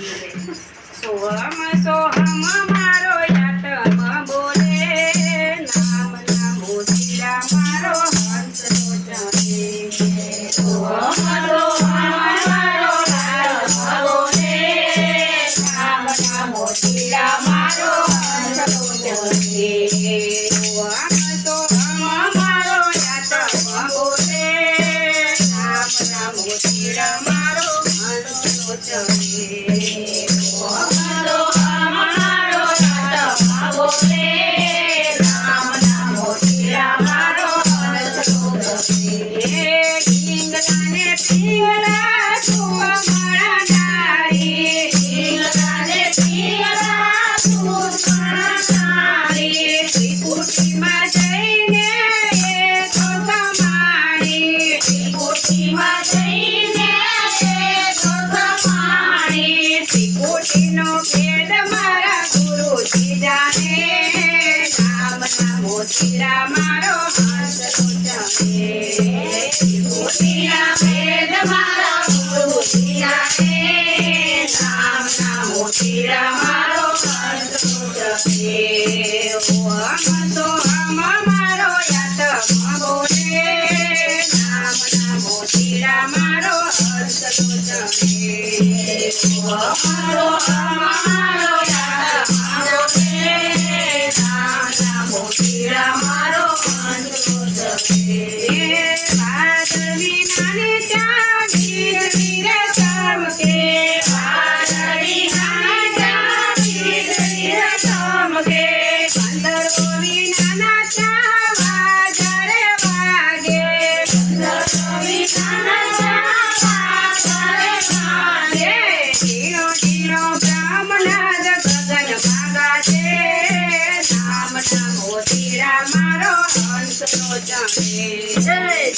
સોહમ સોહમ જાને રામ નામો તીરા મારો હાથ તોચમે મોતીરા વેદ મારા ગુરુ તીરા ને રામ નામો તીરા મારો હાથ તોચમે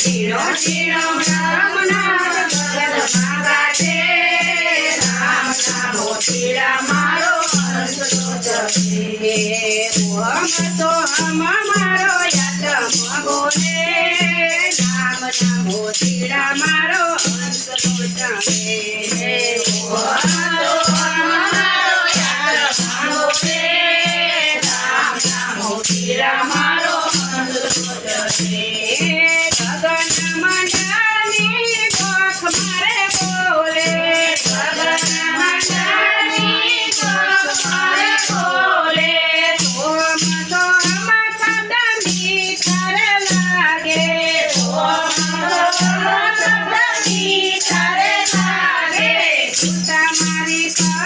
જીરો જીરો રામ નામ ભગત માગા છે મારો your feet. Santa Marisa.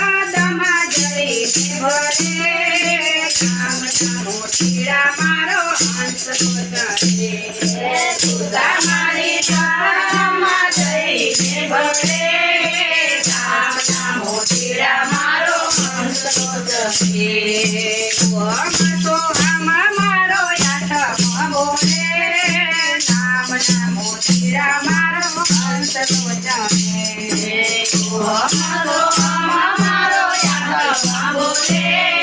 você.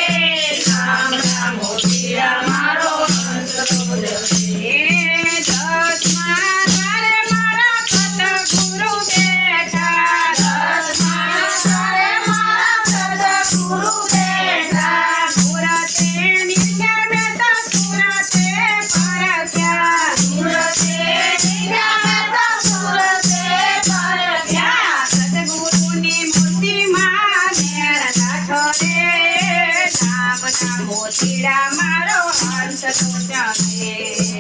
પીડા મારો અંશ તો જાણે.